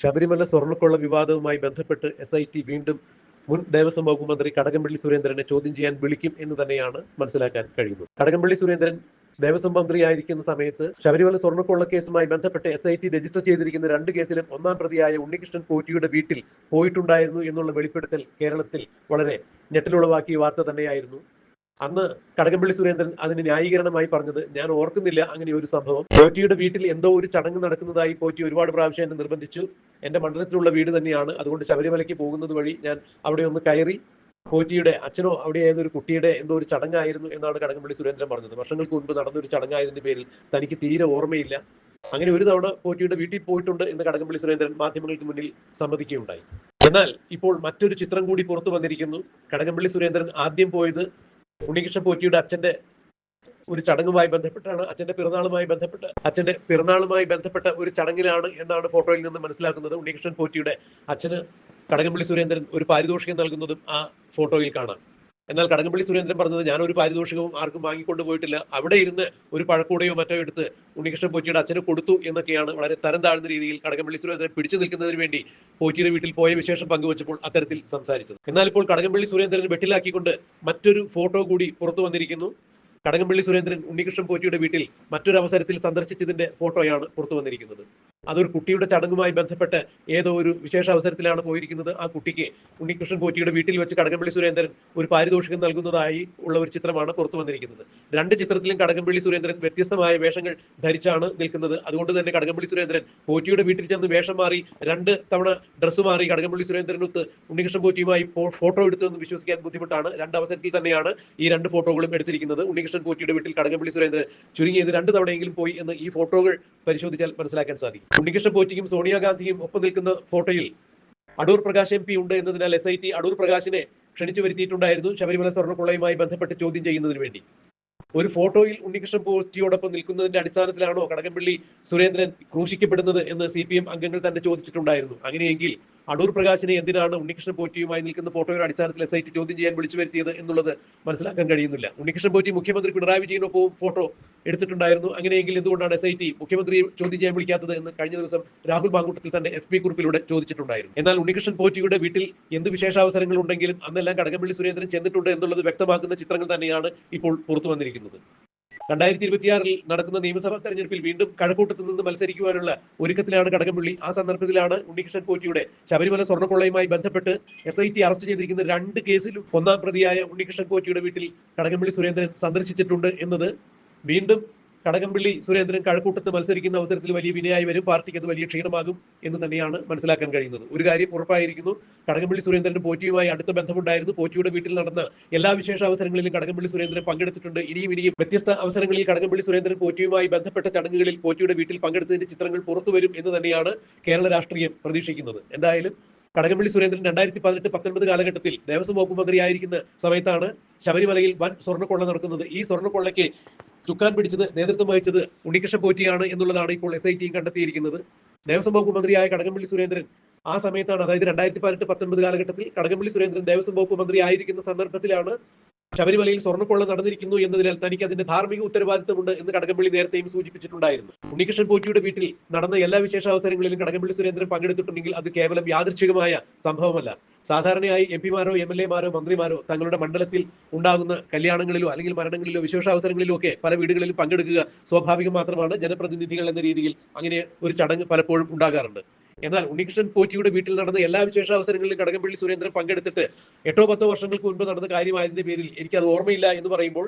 ശബരിമല സ്വർണക്കൊള്ള വിവാദവുമായി ബന്ധപ്പെട്ട് S I T വീണ്ടും മുൻ ദേവസ്വം വകുപ്പ് മന്ത്രി കടകംപള്ളി സുരേന്ദ്രനെ ചോദ്യം ചെയ്യാൻ വിളിക്കും എന്ന് തന്നെയാണ് മനസ്സിലാക്കാൻ കഴിയുന്നത്. കടകംപള്ളി സുരേന്ദ്രൻ ദേവസ്വം മന്ത്രിയായിരിക്കുന്ന സമയത്ത് ശബരിമല സ്വർണക്കൊള്ള കേസുമായി ബന്ധപ്പെട്ട് എസ് ഐ ടി രജിസ്റ്റർ ചെയ്തിരിക്കുന്ന രണ്ട് കേസിലും ഒന്നാം പ്രതിയായ ഉണ്ണികൃഷ്ണൻ പോറ്റിയുടെ വീട്ടിൽ പോയിട്ടുണ്ടായിരുന്നു എന്നുള്ള വെളിപ്പെടുത്തൽ കേരളത്തിൽ വളരെ ഞെട്ടലുളവാക്കിയ വാർത്ത തന്നെയായിരുന്നു. അന്ന് കടകംപള്ളി സുരേന്ദ്രൻ അതിന് ന്യായീകരണമായി പറഞ്ഞത് ഞാൻ ഓർക്കുന്നില്ല അങ്ങനെ ഒരു സംഭവം. പോറ്റിയുടെ വീട്ടിൽ എന്തോ ഒരു ചടങ്ങ് നടക്കുന്നതായി പോറ്റി ഒരുപാട് പ്രാവശ്യം എന്നെ നിർബന്ധിച്ചു. എന്റെ മണ്ഡലത്തിലുള്ള വീട് തന്നെയാണ്. അതുകൊണ്ട് ശബരിമലയ്ക്ക് പോകുന്നത് വഴി ഞാൻ അവിടെ ഒന്ന് കയറി പോറ്റിയുടെ അച്ഛനോ അവിടെ ഏതൊരു കുട്ടിയുടെ എന്തോ ഒരു ചടങ്ങായിരുന്നു എന്നാണ് കടകംപള്ളി സുരേന്ദ്രൻ പറഞ്ഞത്. വർഷങ്ങൾക്ക് മുൻപ് നടന്ന ഒരു ചടങ്ങായതിന്റെ പേരിൽ തനിക്ക് തീരെ ഓർമ്മയില്ല. അങ്ങനെ ഒരു തവണ പോറ്റിയുടെ വീട്ടിൽ പോയിട്ടുണ്ട് എന്ന് കടകംപള്ളി സുരേന്ദ്രൻ മാധ്യമങ്ങൾക്ക് മുന്നിൽ സമ്മതിക്കുകയുണ്ടായി. എന്നാൽ ഇപ്പോൾ മറ്റൊരു ചിത്രം കൂടി പുറത്തു വന്നിരിക്കുന്നു. കടകംപള്ളി സുരേന്ദ്രൻ ആദ്യം പോയത് ഉണ്ണികൃഷ്ണൻ പോറ്റിയുടെ അച്ഛന്റെ ഒരു ചടങ്ങുമായി ബന്ധപ്പെട്ടാണ് അച്ഛന്റെ പിറന്നാളുമായി ബന്ധപ്പെട്ട് അച്ഛന്റെ പിറന്നാളുമായി ബന്ധപ്പെട്ട ഒരു ചടങ്ങിലാണ് എന്നാണ് ഫോട്ടോയിൽ നിന്ന് മനസ്സിലാക്കുന്നത്. ഉണ്ണികൃഷ്ണൻ പോറ്റിയുടെ അച്ഛന് കടകംപള്ളി സുരേന്ദ്രൻ ഒരു പാരിതോഷികം നൽകുന്നതും ആ ഫോട്ടോയിൽ കാണാം. എന്നാൽ കടകംപള്ളി സുരേന്ദ്രൻ പറഞ്ഞത് ഞാൻ ഒരു പാരിതോഷികവും ആർക്കും വാങ്ങിക്കൊണ്ട് പോയിട്ടില്ല അവിടെ ഇരുന്ന് ഒരു പഴക്കൂടയോ മറ്റോ എടുത്ത് ഉണ്ണികൃഷ്ണൻ പോറ്റിയുടെ അച്ഛന് കൊടുത്തു എന്നൊക്കെയാണ് വളരെ തരം താഴ്ന്ന രീതിയിൽ കടകംപള്ളി സുരേന്ദ്രൻ പിടിച്ചു നിൽക്കുന്നതിന് വേണ്ടി പോറ്റിയുടെ വീട്ടിൽ പോയ വിശേഷം പങ്കുവച്ചപ്പോൾ അത്തരത്തിൽ സംസാരിച്ചത്. എന്നാൽ ഇപ്പോൾ കടകംപള്ളി സുരേന്ദ്രൻ വെട്ടിലാക്കിക്കൊണ്ട് മറ്റൊരു ഫോട്ടോ കൂടി പുറത്തു വന്നിരിക്കുന്നു. കടകംപള്ളി സുരേന്ദ്രൻ ഉണ്ണികൃഷ്ണൻ പോറ്റിയുടെ വീട്ടിൽ മറ്റൊരു അവസരത്തിൽ സന്ദർശിച്ചതിന്റെ ഫോട്ടോയാണ് പുറത്തു വന്നിരിക്കുന്നത്. അതൊരു കുട്ടിയുടെ ചടങ്ങുമായി ബന്ധപ്പെട്ട് ഏതോ ഒരു വിശേഷ അവസരത്തിലാണ് പോയിരിക്കുന്നത്. ആ കുട്ടിക്ക് ഉണ്ണികൃഷ്ണൻ പോറ്റിയുടെ വീട്ടിൽ വെച്ച് കടകംപള്ളി സുരേന്ദ്രൻ ഒരു പാരിതോഷികം നൽകുന്നതായി ഉള്ള ഒരു ചിത്രമാണ് പുറത്തു വന്നിരിക്കുന്നത്. രണ്ട് ചിത്രത്തിലും കടകംപള്ളി സുരേന്ദ്രൻ വ്യത്യസ്തമായ വേഷങ്ങൾ ധരിച്ചാണ് നിൽക്കുന്നത്. അതുകൊണ്ട് തന്നെ കടകംപള്ളി സുരേന്ദ്രൻ പോറ്റിയുടെ വീട്ടിൽ ചെന്ന് വേഷം മാറി രണ്ട് തവണ ഡ്രസ്സ് മാറി കടകംപള്ളി സുരേന്ദ്രനൊത്ത് ഉണ്ണികൃഷ്ണൻ പോറ്റിയുമായി ഫോട്ടോ എടുത്തതെന്ന് വിശ്വസിക്കാൻ ബുദ്ധിമുട്ടാണ്. രണ്ട് അവസരത്തിൽ തന്നെയാണ് ഈ രണ്ട് ഫോട്ടോകളും എടുത്തിരിക്കുന്നത്. ഉണ്ണികൃഷ്ണൻ പോറ്റിയുടെ വീട്ടിൽ കടകംപള്ളി സുരേന്ദ്രൻ ചുരുങ്ങിയത് രണ്ട് തവണയെങ്കിലും പോയി എന്ന് ഈ ഫോട്ടോകൾ പരിശോധിച്ചാൽ മനസ്സിലാക്കാൻ സാധിക്കും. ഉണ്ണികൃഷ്ണൻ പോറ്റിക്കും സോണിയാഗാന്ധിയും ഒപ്പം നിൽക്കുന്ന ഫോട്ടോയിൽ അടൂർ പ്രകാശ് എം പി ഉണ്ട് എന്നതിനാൽ എസ് ഐ ടി അടൂർ പ്രകാശിനെ ക്ഷണിച്ചു വരുത്തിയിട്ടുണ്ടായിരുന്നു. ശബരിമല സ്വർണക്കൊള്ളയുമായി ബന്ധപ്പെട്ട് ചോദ്യം ചെയ്യുന്നതിന് വേണ്ടി. ഒരു ഫോട്ടോയിൽ ഉണ്ണികൃഷ്ണൻ പോറ്റിയോടൊപ്പം നിൽക്കുന്നതിന്റെ അടിസ്ഥാനത്തിലാണോ കടകംപള്ളി സുരേന്ദ്രൻ ക്രൂശിക്കപ്പെടുന്നത് എന്ന് സി പി എം അംഗങ്ങൾ തന്നെ ചോദിച്ചിട്ടുണ്ടായിരുന്നു. അങ്ങനെയെങ്കിൽ അടൂർ പ്രകാശിനെ എന്തിനാണ് ഉണ്ണികൃഷ്ണൻ പോറ്റിയുമായി നിൽക്കുന്ന ഫോട്ടോയുടെ അടിസ്ഥാനത്തിൽ എസ് ഐ ടി ചോദ്യം ചെയ്യാൻ വിളിച്ചു വരുത്തിയത് എന്നുള്ളത് മനസ്സിലാക്കാൻ കഴിയുന്നില്ല. ഉണ്ണികൃഷ്ണൻ പോറ്റി മുഖ്യമന്ത്രി പിണറായി വിജയനൊപ്പവും ഫോട്ടോ എടുത്തിട്ടുണ്ടായിരുന്നു. അങ്ങനെയെങ്കിൽ എന്തുകൊണ്ടാണ് എസ് ഐ ടി മുഖ്യമന്ത്രിയെ ചോദ്യം ചെയ്യാൻ വിളിക്കാത്തത് എന്ന് കഴിഞ്ഞ ദിവസം രാഹുൽ ബാങ്കൂട്ടത്തിൽ തന്നെ എഫ് പി കുറിപ്പിലൂടെ ചോദിച്ചിട്ടുണ്ടായിരുന്നു. എന്നാൽ ഉണ്ണികൃഷ്ണൻ പോറ്റിയുടെ വീട്ടിൽ എന്ത് വിശേഷാവസരങ്ങൾ ഉണ്ടെങ്കിലും അന്നെല്ലാം കടകംപള്ളി സുരേന്ദ്രൻ ചെന്നിട്ടുണ്ട് എന്നുള്ളത് വ്യക്തമാക്കുന്ന ചിത്രങ്ങൾ തന്നെയാണ് ഇപ്പോൾ പുറത്തു വന്നിരിക്കുന്നത്. രണ്ടായിരത്തി ഇരുപത്തിയാറിൽ നടക്കുന്ന നിയമസഭാ തെരഞ്ഞെടുപ്പിൽ വീണ്ടും കഴക്കൂട്ടത്തിൽ നിന്ന് മത്സരിക്കുവാനുള്ള ഒരുക്കത്തിലാണ് കടകംപള്ളി. ആ സന്ദർഭത്തിലാണ് ഉണ്ണികൃഷ്ണൻ പോറ്റിയുടെ ശബരിമല സ്വർണക്കൊള്ളയുമായി ബന്ധപ്പെട്ട് എസ് ഐ ടി അറസ്റ്റ് ചെയ്തിരിക്കുന്ന രണ്ട് കേസിലും ഒന്നാം പ്രതിയായ ഉണ്ണികൃഷ്ണൻ പോറ്റിയുടെ വീട്ടിൽ കടകംപള്ളി സുരേന്ദ്രൻ സന്ദർശിച്ചിട്ടുണ്ട് എന്നത് വീണ്ടും കടകംപള്ളി സുരേന്ദ്രൻ കഴക്കൂട്ടത്ത് മത്സരിക്കുന്ന അവസരത്തിൽ വലിയ വിനയായി വരും. പാർട്ടിക്ക് അത് വലിയ ക്ഷീണമാകും എന്ന് തന്നെയാണ് മനസ്സിലാക്കാൻ കഴിയുന്നത്. ഒരു കാര്യം ഉറപ്പായിരിക്കുന്നു കടകംപള്ളി സുരേന്ദ്രൻ പോറ്റിയുമായി അടുത്ത ബന്ധമുണ്ടായിരുന്നു. പോറ്റിയുടെ വീട്ടിൽ നടന്ന എല്ലാ വിശേഷ അവസരങ്ങളിലും കടകംപള്ളി സുരേന്ദ്രൻ പങ്കെടുത്തിട്ടുണ്ട്. ഇനിയും ഇനിയും വ്യത്യസ്ത അവസരങ്ങളിൽ കടകംപള്ളി സുരേന്ദ്രൻ പോറ്റിയുമായി ബന്ധപ്പെട്ട ചടങ്ങുകളിൽ പോറ്റിയുടെ വീട്ടിൽ പങ്കെടുത്തതിന്റെ ചിത്രങ്ങൾ പുറത്തു വരും എന്ന് തന്നെയാണ് കേരള രാഷ്ട്രീയം പ്രതീക്ഷിക്കുന്നത്. എന്തായാലും കടകംപള്ളി സുരേന്ദ്രൻ രണ്ടായിരത്തി പതിനെട്ട് പത്തൊൻപത് കാലഘട്ടത്തിൽ ദേവസ്വം വകുപ്പ് മന്ത്രിയായിരിക്കുന്ന സമയത്താണ് ശബരിമലയിൽ വൻ സ്വർണക്കൊള്ള നടക്കുന്നത്. ഈ സ്വർണക്കൊള്ളയ്ക്ക് ചുക്കാൻ പിടിച്ചത് നേതൃത്വം വഹിച്ചത് ഉണ്ണികൃഷ്ണൻ പോറ്റിയാണ് എന്നുള്ളതാണ് ഇപ്പോൾ എസ് ഐ ടിയും കണ്ടെത്തിയിരിക്കുന്നത്. ദേവസ്വം വകുപ്പ് മന്ത്രിയായ കടകംപള്ളി സുരേന്ദ്രൻ ആ സമയത്താണ് അതായത് രണ്ടായിരത്തി പതിനെട്ട് പത്തൊൻപത് കാലഘട്ടത്തിൽ കടകംപള്ളി സുരേന്ദ്രൻ ദേവസ്വം വകുപ്പ് മന്ത്രി ആയിരിക്കുന്ന സന്ദർഭത്തിലാണ് ശബരിമലയിൽ സ്വർണക്കൊള്ള നടന്നിരിക്കുന്നു എന്നതിനാൽ തനിക്ക് അതിന്റെ ധാർമ്മിക ഉത്തരവാദിത്തമുണ്ട് എന്ന് കടകംപള്ളി നേരത്തെയും സൂചിപ്പിച്ചിട്ടുണ്ടായിരുന്നു. ഉണ്ണികൃഷ്ണൻ പോറ്റിയുടെ വീട്ടിൽ നടന്ന എല്ലാ വിശേഷാവസരങ്ങളിലും കടകംപള്ളി സുരേന്ദ്രൻ പങ്കെടുത്തിട്ടുണ്ടെങ്കിൽ അത് കേവലം യാദൃച്ഛികമായ സംഭവമല്ല. സാധാരണയായി എം പിമാരോ എം എൽ എമാരോ മന്ത്രിമാരോ തങ്ങളുടെ മണ്ഡലത്തിൽ ഉണ്ടാകുന്ന കല്യാണങ്ങളിലോ അല്ലെങ്കിൽ മരണങ്ങളിലോ വിശേഷാവസരങ്ങളിലോ ഒക്കെ പല വീടുകളിലും പങ്കെടുക്കുക സ്വാഭാവികം മാത്രമാണ്. ജനപ്രതിനിധികൾ എന്ന രീതിയിൽ അങ്ങനെ ഒരു ചടങ്ങ് പലപ്പോഴും ഉണ്ടാകാറുണ്ട്. എന്നാൽ ഉണ്ണികൃഷ്ണൻ പോറ്റിയുടെ വീട്ടിൽ നടന്ന എല്ലാ വിശേഷ അവസരങ്ങളിലും കടകംപള്ളി സുരേന്ദ്രൻ പങ്കെടുത്തിട്ട് എട്ടോ പത്തോ വർഷങ്ങൾക്ക് മുൻപ് നടന്ന കാര്യമായതിന്റെ പേരിൽ എനിക്ക് അത് ഓർമ്മയില്ല എന്ന് പറയുമ്പോൾ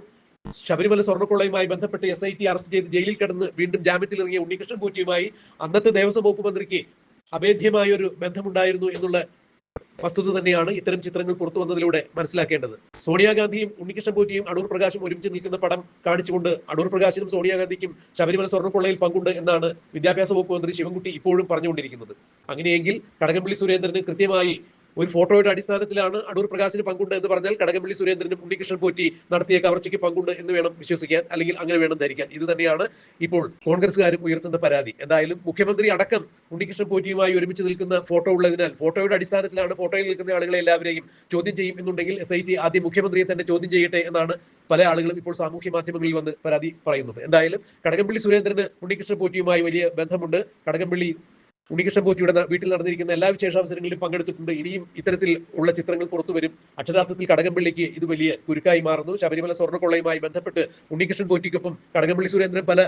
ശബരിമല സ്വർണക്കൊള്ളയുമായി ബന്ധപ്പെട്ട് എസ് ഐ ടി അറസ്റ്റ് ചെയ്ത് ജയിലിൽ കിടന്ന് വീണ്ടും ജാമ്യത്തിൽ ഇറങ്ങിയ ഉണ്ണികൃഷ്ണൻ പോറ്റിയുമായി അന്നത്തെ ദേവസ്വം വകുപ്പ് മന്ത്രിക്ക് അഭേദ്യമായ ഒരു ബന്ധമുണ്ടായിരുന്നു എന്നുള്ള വസ്തുത തന്നെയാണ് ഇത്തരം ചിത്രങ്ങൾ പുറത്തു വന്നതിലൂടെ മനസ്സിലാക്കേണ്ടത്. സോണിയാഗാന്ധിയും ഉണ്ണികൃഷ്ണൻ പോറ്റിയും അടൂർ പ്രകാശും ഒരുമിച്ച് നിൽക്കുന്ന പടം കാണിച്ചുകൊണ്ട് അടൂർ പ്രകാശിനും സോണിയാഗാന്ധിക്കും ശബരിമല സ്വർണക്കൊള്ളയിൽ പങ്കുണ്ട് എന്നാണ് വിദ്യാഭ്യാസ വകുപ്പ് മന്ത്രി ശിവൻകുട്ടി ഇപ്പോഴും പറഞ്ഞുകൊണ്ടിരിക്കുന്നത്. അങ്ങനെയെങ്കിൽ കടകംപള്ളി സുരേന്ദ്രന് കൃത്യമായി ഒരു ഫോട്ടോയുടെ അടിസ്ഥാനത്തിലാണ് അടൂർ പ്രകാശിന് പങ്കുണ്ട് എന്ന് പറഞ്ഞാൽ കടകംപള്ളി സുരേന്ദ്രനും ഉണ്ണികൃഷ്ണൻ പോറ്റി നടത്തിയ കവർച്ചയ്ക്ക് പങ്കുണ്ട് എന്ന് വേണം വിശ്വസിക്കാൻ അല്ലെങ്കിൽ അങ്ങനെ വേണം ധരിക്കാൻ. ഇത് തന്നെയാണ് ഇപ്പോൾ കോൺഗ്രസ്സുകാരും ഉയർത്തുന്ന പരാതി. എന്തായാലും മുഖ്യമന്ത്രി അടക്കം ഉണ്ണികൃഷ്ണൻ പോറ്റിയുമായി ഒരുമിച്ച് നിൽക്കുന്ന ഫോട്ടോ ഉള്ളതിനാൽ ഫോട്ടോയുടെ അടിസ്ഥാനത്തിലാണ് ഫോട്ടോയിൽ നിൽക്കുന്ന ആളുകളെ എല്ലാവരെയും ചോദ്യം ചെയ്യും എന്നുണ്ടെങ്കിൽ എസ് ഐ ടി ആദ്യം മുഖ്യമന്ത്രിയെ തന്നെ ചോദ്യം ചെയ്യട്ടെ എന്നാണ് പല ആളുകളും ഇപ്പോൾ സാമൂഹ്യ മാധ്യമങ്ങളിൽ വന്ന് പരാതി പറയുന്നത്. എന്തായാലും കടകംപള്ളി സുരേന്ദ്രന് ഉണ്ണികൃഷ്ണൻ പോറ്റിയുമായി വലിയ ബന്ധമുണ്ട്. കടകംപള്ളി ഉണ്ണികൃഷ്ണൻ പോറ്റിയുടെ വീട്ടിൽ നടന്നിരിക്കുന്ന എല്ലാ വിശേഷാവസരങ്ങളിലും പങ്കെടുത്തിട്ടുണ്ട്. ഇനിയും ഇത്തരത്തിൽ ഉള്ള ചിത്രങ്ങൾ പുറത്തു വരും. അക്ഷരാർത്ഥത്തിൽ കടകംപള്ളിക്ക് ഇത് വലിയ കുരുക്കായി മാറുന്നു. ശബരിമല സ്വർണക്കൊള്ളയുമായി ബന്ധപ്പെട്ട് ഉണ്ണികൃഷ്ണൻ പോറ്റിക്കൊപ്പം കടകംപള്ളി സുരേന്ദ്രൻ പല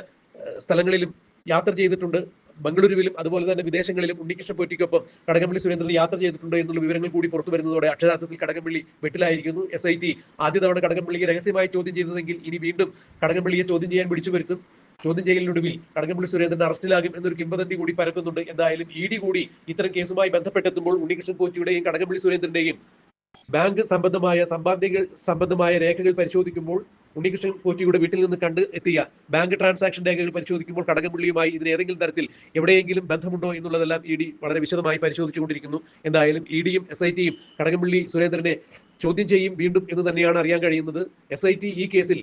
സ്ഥലങ്ങളിലും യാത്ര ചെയ്തിട്ടുണ്ട്. ബംഗളൂരുവിലും അതുപോലെ തന്നെ വിദേശങ്ങളിലും ഉണ്ണികൃഷ്ണൻ പോറ്റിക്കൊപ്പം കടകംപള്ളി സുരേന്ദ്രൻ യാത്ര ചെയ്തിട്ടുണ്ട് എന്നുള്ള വിവരങ്ങൾ കൂടി പുറത്തു വരുന്നതോടെ അക്ഷരാർത്ഥത്തിൽ കടകംപള്ളി വെട്ടിലായിരിക്കുന്നു. എസ് ഐ ടി ആദ്യ തവണ കടകംപള്ളിയെ രഹസ്യമായി ചോദ്യം ചെയ്തതെങ്കിൽ ഇനി വീണ്ടും കടകംപള്ളിയെ ചോദ്യം ചെയ്യാൻ വിളിച്ചു വരുത്തും. ചോദ്യം ചെയ്യലിനൊടുവിൽ കടകംപള്ളി സുരേന്ദ്രൻ അറസ്റ്റിലാകും എന്നൊരു കിംവദന്തി കൂടി പരക്കുന്നുണ്ട്. എന്തായാലും ഇ ഡി കൂടി ഇത്തരം കേസുമായി ബന്ധപ്പെട്ടെത്തുമ്പോൾ ഉണ്ണികൃഷ്ണൻ കോച്ചിയുടെയും കടകംപള്ളി സുരേന്ദ്രന്റെയും ബാങ്ക് സംബന്ധമായ സമ്പാദ്യങ്ങൾ സംബന്ധമായ രേഖകൾ പരിശോധിക്കുമ്പോൾ ഉണ്ണികൃഷ്ണൻ കോറ്റിയുടെ വീട്ടിൽ നിന്ന് കണ്ട് എത്തിയ ബാങ്ക് ട്രാൻസാക്ഷൻ രേഖകൾ പരിശോധിക്കുമ്പോൾ കടകംപള്ളിയുമായി ഇതിന് ഏതെങ്കിലും തരത്തിൽ എവിടെയെങ്കിലും ബന്ധമുണ്ടോ എന്നുള്ളതെല്ലാം ഇ ഡി വളരെ വിശദമായി പരിശോധിച്ചുകൊണ്ടിരിക്കുന്നു. എന്തായാലും ഇ ഡിയും എസ് ഐ ടിയും കടകംപള്ളി സുരേന്ദ്രനെ ചോദ്യം ചെയ്യും വീണ്ടും എന്ന് തന്നെയാണ് അറിയാൻ കഴിയുന്നത്. എസ് ഐ ടി ഈ കേസിൽ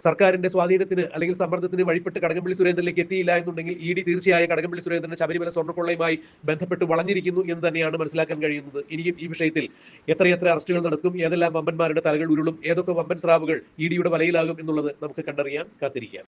സർക്കാരിന്റെ സ്വാധീനത്തിന് അല്ലെങ്കിൽ സമ്മർദ്ദത്തിന് വഴിപ്പെട്ട് കടകംപള്ളി സുരേന്ദ്രനിലേക്ക് എത്തിയില്ല എന്നുണ്ടെങ്കിൽ ഇ ഡി തീർച്ചയായും കടകംപള്ളി സുരേന്ദ്രനെ ശബരിമല സ്വർണക്കൊള്ളയുമായി ബന്ധപ്പെട്ട് വളഞ്ഞിരിക്കുന്നു എന്ന് തന്നെയാണ് മനസ്സിലാക്കാൻ കഴിയുന്നത്. ഇനിയും ഈ വിഷയത്തിൽ എത്രയെത്ര അറസ്റ്റുകൾ നടക്കും ഏതെല്ലാം വമ്പന്മാരുടെ തലകൾ ഉരുളും ഏതൊക്കെ വമ്പൻ സ്രാവുകൾ ഇ ഡിയുടെ വലയിലാകും എന്നുള്ളത് നമുക്ക് കണ്ടറിയാൻ കാത്തിരിക്കാം.